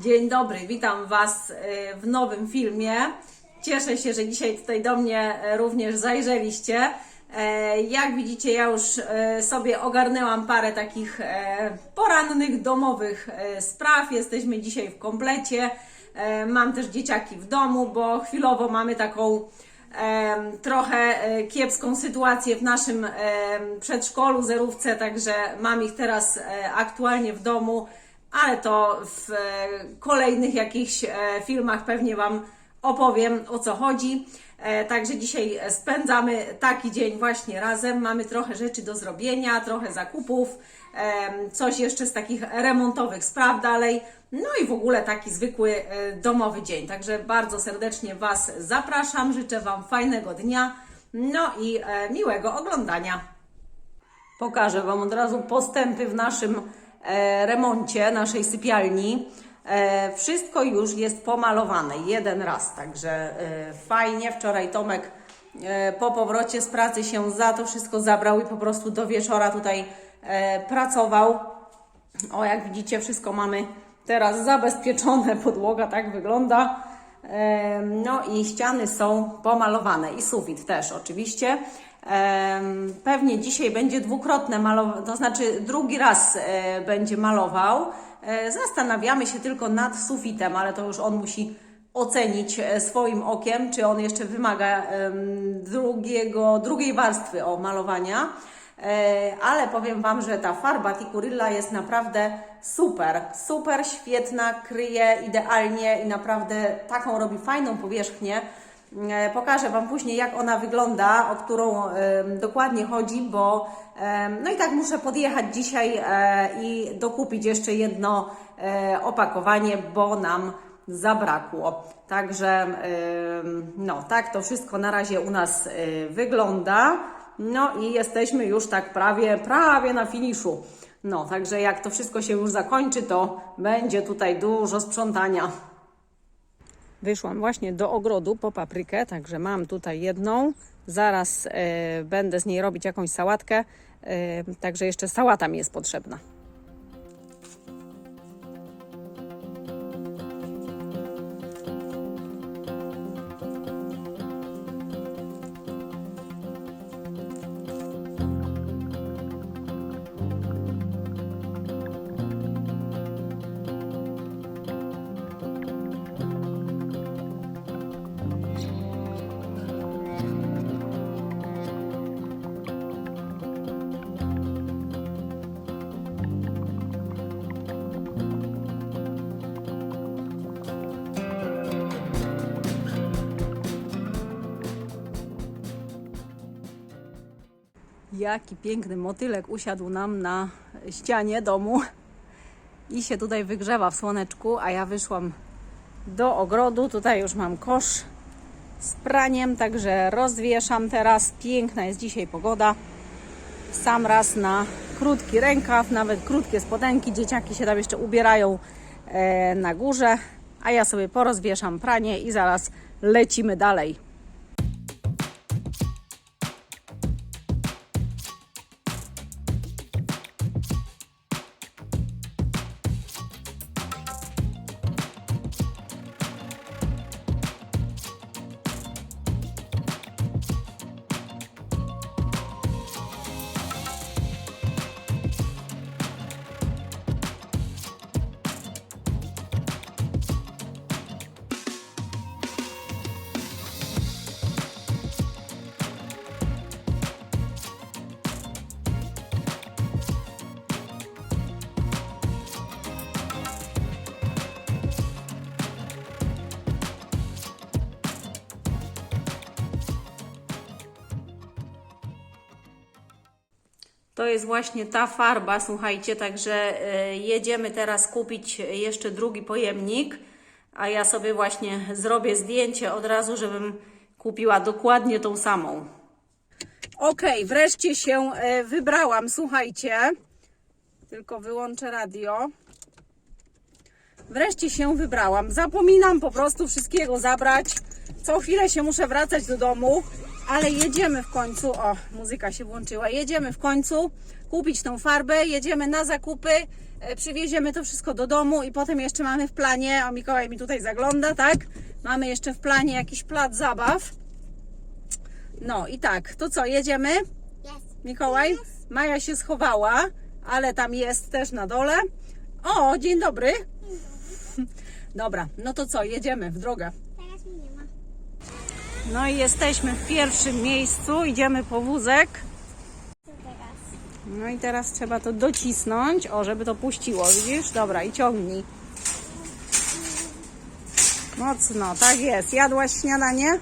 Dzień dobry, witam Was e, w nowym filmie. Cieszę się, że dzisiaj tutaj do mnie e, również zajrzeliście. E, Jak widzicie, ja już e, sobie ogarnęłam parę takich e, porannych, domowych e, spraw. Jesteśmy dzisiaj w komplecie. Mam też dzieciaki w domu, bo chwilowo mamy taką trochę kiepską sytuację w naszym przedszkolu, zerówce, także mam ich teraz aktualnie w domu, ale to w e, kolejnych jakichś e, filmach pewnie Wam opowiem o co chodzi. E, Także dzisiaj spędzamy taki dzień właśnie razem. Mamy trochę rzeczy do zrobienia, trochę zakupów, coś jeszcze z takich remontowych spraw dalej. No i w ogóle taki zwykły domowy dzień. Także bardzo serdecznie Was zapraszam. Życzę Wam fajnego dnia. No i miłego oglądania. Pokażę Wam od razu postępy w naszym remoncie, naszej sypialni. E, wszystko już jest pomalowane jeden raz, także e, fajnie. Wczoraj Tomek e, po powrocie z pracy się za to wszystko zabrał i po prostu do wieczora tutaj e, pracował. O, jak widzicie, wszystko mamy teraz zabezpieczone, podłoga tak wygląda. No i ściany są pomalowane i sufit też oczywiście. Pewnie dzisiaj będzie dwukrotne malowanie, to znaczy drugi raz e, będzie malował. E, Zastanawiamy się tylko nad sufitem, ale to już on musi ocenić e, swoim okiem, czy on jeszcze wymaga drugiego, drugiej warstwy o malowania. Ale powiem Wam, że ta farba Tikurilla jest naprawdę super, super świetna, kryje idealnie i naprawdę taką robi fajną powierzchnię. E, Pokażę Wam później, jak ona wygląda, o którą em, dokładnie chodzi, bo em, no i tak muszę podjechać dzisiaj e, i dokupić jeszcze jedno e, opakowanie, bo nam zabrakło. Także no, tak to wszystko na razie u nas e, wygląda. No i jesteśmy już tak prawie, prawie na finiszu. No, także jak to wszystko się już zakończy, to będzie tutaj dużo sprzątania. Wyszłam właśnie do ogrodu po paprykę, także mam tutaj jedną. Zaraz e, będę z niej robić jakąś sałatkę, e, także jeszcze sałata mi jest potrzebna. Jaki piękny motylek usiadł nam na ścianie domu i się tutaj wygrzewa w słoneczku, a ja wyszłam do ogrodu. Tutaj już mam kosz z praniem, także rozwieszam teraz. Piękna jest dzisiaj pogoda. Sam raz na krótki rękaw, nawet krótkie spodenki. Dzieciaki się tam jeszcze ubierają e, na górze, a ja sobie porozwieszam pranie i zaraz lecimy dalej. To jest właśnie ta farba, słuchajcie, także e, jedziemy teraz kupić jeszcze drugi pojemnik, a ja sobie właśnie zrobię zdjęcie od razu, żebym kupiła dokładnie tą samą. Ok, wreszcie się e, wybrałam, słuchajcie. Tylko wyłączę radio. Wreszcie się wybrałam. Zapominam po prostu wszystkiego zabrać. Co chwilę się muszę wracać do domu. Ale jedziemy w końcu, o, muzyka się włączyła, jedziemy w końcu kupić tą farbę, jedziemy na zakupy, e, przywieziemy to wszystko do domu i potem jeszcze mamy w planie, o Mikołaj mi tutaj zagląda, tak? Mamy jeszcze w planie jakiś plac zabaw. No i tak, to co, jedziemy? Mikołaj? Maja się schowała, ale tam jest też na dole. O, dzień dobry. Dobra, no to co, jedziemy w drogę. Teraz mi nie ma. No i jesteśmy w pierwszym miejscu, idziemy po wózek. No i teraz trzeba to docisnąć, o, żeby to puściło, widzisz? Dobra, i ciągnij. Mocno, tak jest. Jadłaś śniadanie?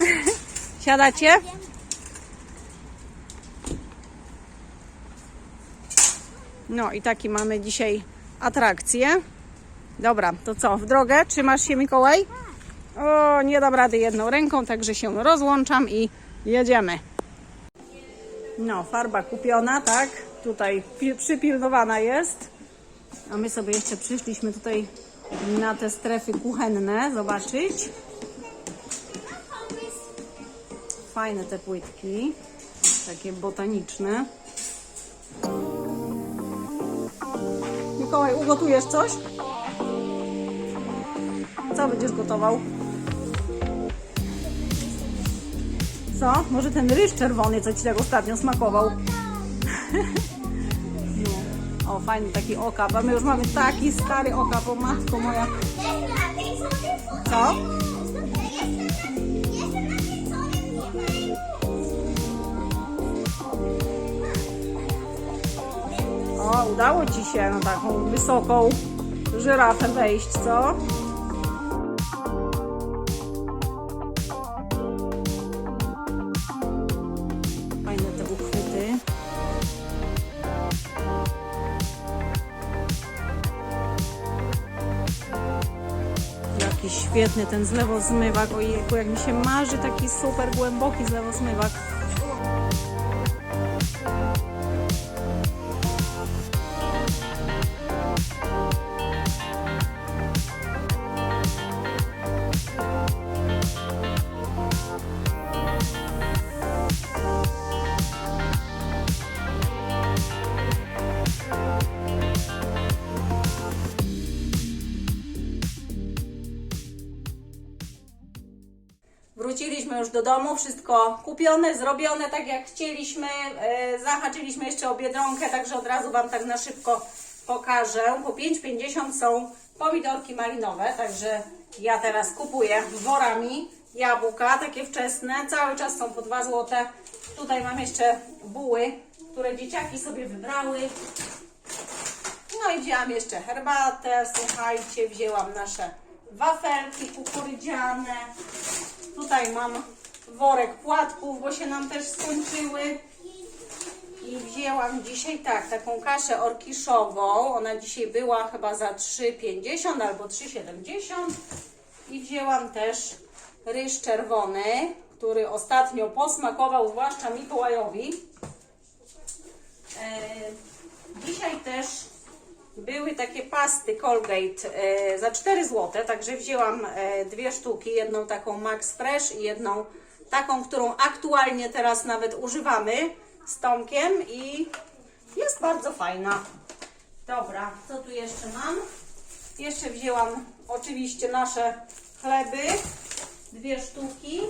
Siadacie? No i taki mamy dzisiaj atrakcję. Dobra, to co, w drogę? Trzymasz się, Mikołaj? O, nie dam rady jedną ręką, także się rozłączam i jedziemy. No, farba kupiona, tak? Tutaj pi- przypilnowana jest. A my sobie jeszcze przyszliśmy tutaj na te strefy kuchenne zobaczyć. Fajne te płytki, takie botaniczne. Mikołaj, ugotujesz coś? Co będziesz gotował? Co? Może ten ryż czerwony, co ci tak ostatnio smakował? No. O, fajny taki okap. A my już mamy taki stary okap, o matko moja. Co? O, udało ci się na taką wysoką żyrafę wejść, co? Świetny ten zlewozmywak. Ojejku, jak mi się marzy taki super głęboki zlewozmywak. Wróciliśmy już do domu, wszystko kupione, zrobione tak jak chcieliśmy. E, zahaczyliśmy jeszcze o biedronkę, także od razu Wam tak na szybko pokażę. Po 5,50 są pomidorki malinowe, także ja teraz kupuję worami jabłka, takie wczesne. Cały czas są po 2 zł. Tutaj mam jeszcze buły, które dzieciaki sobie wybrały. No i wzięłam jeszcze herbatę, słuchajcie, wzięłam nasze wafelki kukurydziane. Tutaj mam worek płatków, bo się nam też skończyły. I wzięłam dzisiaj tak, taką kaszę orkiszową. Ona dzisiaj była chyba za 3,50 albo 3,70. I wzięłam też ryż czerwony, który ostatnio posmakował, zwłaszcza Mikołajowi. E, Dzisiaj też były takie pasty Colgate e, za 4 zł, także wzięłam e, dwie sztuki, jedną taką Max Fresh i jedną taką, którą aktualnie teraz nawet używamy z Tomkiem i jest bardzo fajna. Dobra, co tu jeszcze mam? Jeszcze wzięłam oczywiście nasze chleby, dwie sztuki.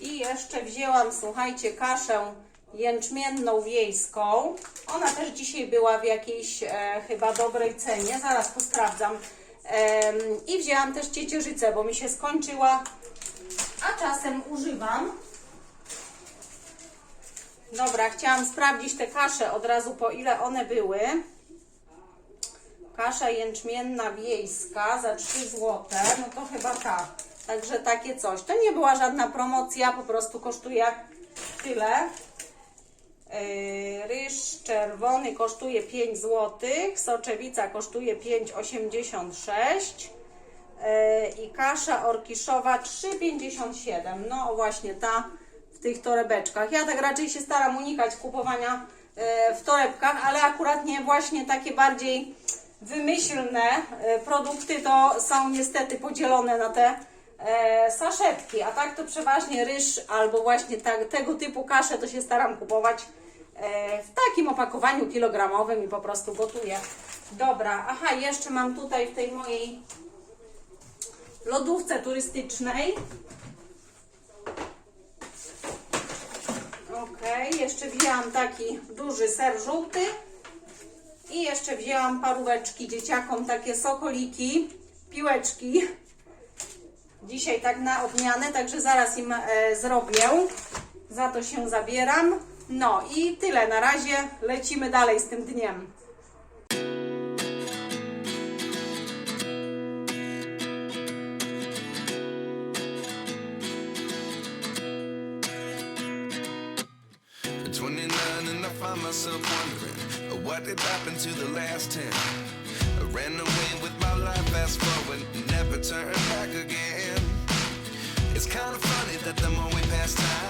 I jeszcze wzięłam, słuchajcie, kaszę jęczmienną wiejską. Ona też dzisiaj była w jakiejś e, chyba dobrej cenie. Zaraz to sprawdzam. Em, I wzięłam też ciecierzycę, bo mi się skończyła, a czasem używam. Dobra, chciałam sprawdzić te kasze od razu po ile one były. Kasza jęczmienna wiejska za 3 zł, no to chyba ta. Także takie coś. To nie była żadna promocja, po prostu kosztuje tyle. Yy, Ryż czerwony kosztuje 5 zł, soczewica kosztuje 5,86 yy, i kasza orkiszowa 3,57. No właśnie ta w tych torebeczkach. Ja tak raczej się staram unikać kupowania yy, w torebkach, ale akurat nie właśnie takie bardziej wymyślne produkty to są niestety podzielone na te e, saszetki, a tak to przeważnie ryż albo właśnie tak, tego typu kaszę to się staram kupować e, w takim opakowaniu kilogramowym i po prostu gotuję. Dobra, aha, jeszcze mam tutaj w tej mojej lodówce turystycznej. Ok, jeszcze wzięłam taki duży ser żółty i jeszcze wzięłam paróweczki dzieciakom, takie sokoliki, piłeczki. Dzisiaj tak na odmianę, także zaraz im e, zrobię. Za to się zabieram. No i tyle na razie. Lecimy dalej z tym dniem. At 29 and I find myself wondering what to the last 10. I ran away with my life, fast forward, never turn back again. It's kind of funny that the more we pass time,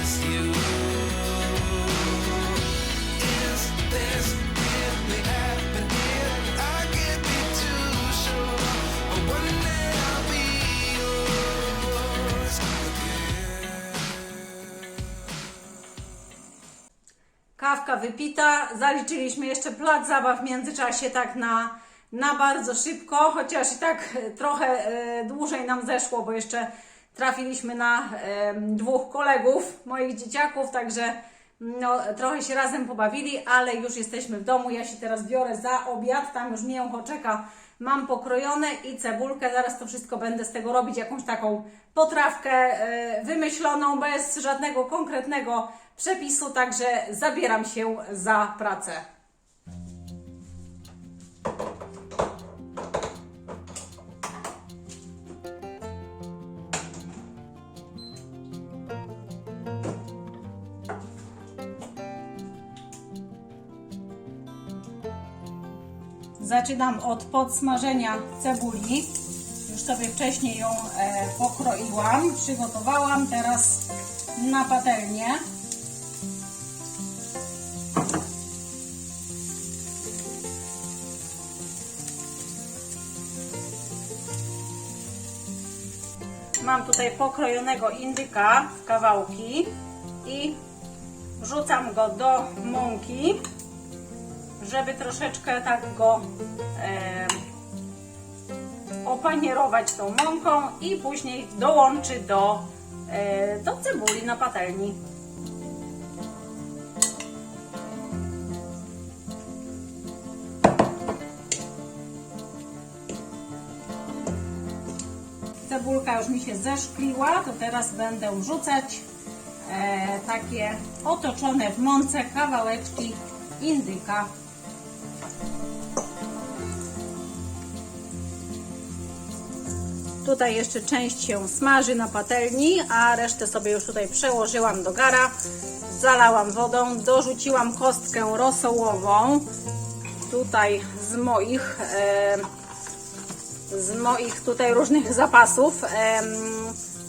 Wypita, zaliczyliśmy jeszcze plac zabaw w międzyczasie tak na, na bardzo szybko, chociaż i tak e, trochę e, dłużej nam zeszło, bo jeszcze trafiliśmy na e, dwóch kolegów moich dzieciaków, także no, trochę się razem pobawili, ale już jesteśmy w domu. Ja się teraz biorę za obiad, tam już mięcho czeka. Mam pokrojone i cebulkę, zaraz to wszystko będę z tego robić, jakąś taką potrawkę e, wymyśloną, bez żadnego konkretnego przepisu, także zabieram się za pracę. Zaczynam od podsmażenia cebuli. Już sobie wcześniej ją e, pokroiłam, przygotowałam. Teraz na patelnię. Mam tutaj pokrojonego indyka w kawałki i wrzucam go do mąki żeby troszeczkę tak go e, opanierować tą mąką i później dołączy do, e, do cebuli na patelni. Cebulka już mi się zeszkliła, to teraz będę wrzucać e, takie otoczone w mące kawałeczki indyka. Tutaj jeszcze część się smaży na patelni, a resztę sobie już tutaj przełożyłam do gara. Zalałam wodą, dorzuciłam kostkę rosołową. Tutaj z moich, e, z moich tutaj różnych zapasów.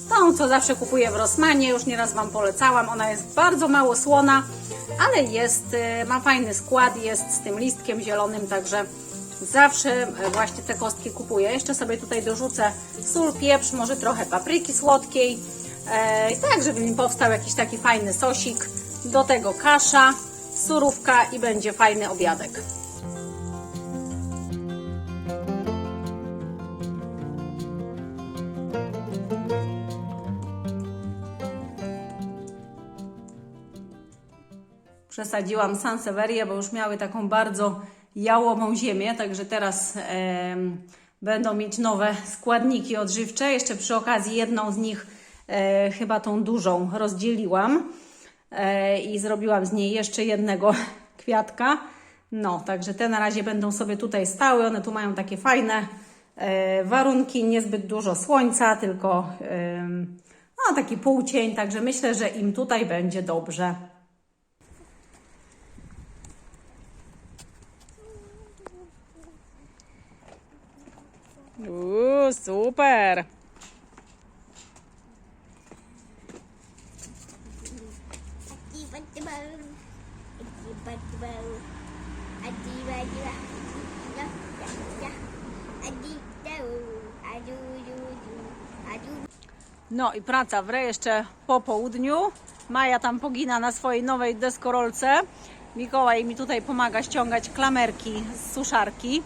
tą, co zawsze kupuję w Rosmanie, już nieraz Wam polecałam. Ona jest bardzo mało słona, ale jest, e, ma fajny skład, jest z tym listkiem zielonym, także zawsze e, właśnie te kostki kupuję. Jeszcze sobie tutaj dorzucę sól, pieprz, może trochę papryki słodkiej. E, tak, żeby mi powstał jakiś taki fajny sosik. Do tego kasza, surówka i będzie fajny obiadek. Przesadziłam Sanseverię, bo już miały taką bardzo jałową ziemię, także teraz em, będą mieć nowe składniki odżywcze. Jeszcze przy okazji jedną z nich, e, chyba tą dużą, rozdzieliłam e, i zrobiłam z niej jeszcze jednego kwiatka. No, także te na razie będą sobie tutaj stały. One tu mają takie fajne e, warunki, niezbyt dużo słońca, tylko em, no, taki półcień, także myślę, że im tutaj będzie dobrze. Du. Adu. No i praca w jeszcze po południu. Maja tam pogina na swojej nowej deskorolce. Mikołaj mi tutaj pomaga ściągać klamerki z suszarki.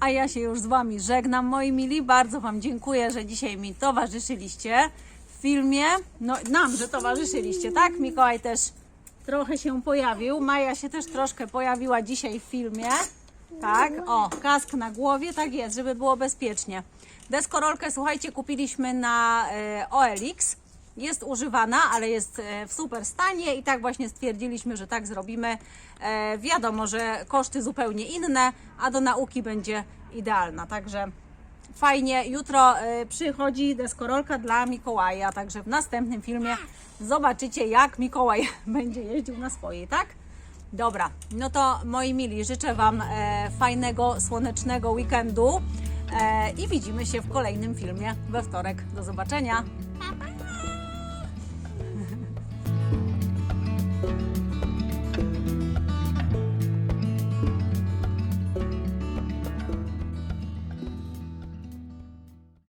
A ja się już z Wami żegnam, moi mili. Bardzo Wam dziękuję, że dzisiaj mi towarzyszyliście w filmie. No, nam, że towarzyszyliście, tak? Mikołaj też trochę się pojawił. Maja się też troszkę pojawiła dzisiaj w filmie. Tak, o, kask na głowie, tak jest, żeby było bezpiecznie. Deskorolkę, słuchajcie, kupiliśmy na e, OLX. Jest używana, ale jest e, w super stanie i tak właśnie stwierdziliśmy, że tak zrobimy. E, wiadomo, że koszty zupełnie inne, a do nauki będzie idealna. Także fajnie. Jutro e, przychodzi deskorolka dla Mikołaja, także w następnym filmie zobaczycie, jak Mikołaj będzie jeździł na swojej, tak? Dobra, no to moi mili, życzę Wam fajnego, słonecznego weekendu i widzimy się w kolejnym filmie we wtorek. Do zobaczenia.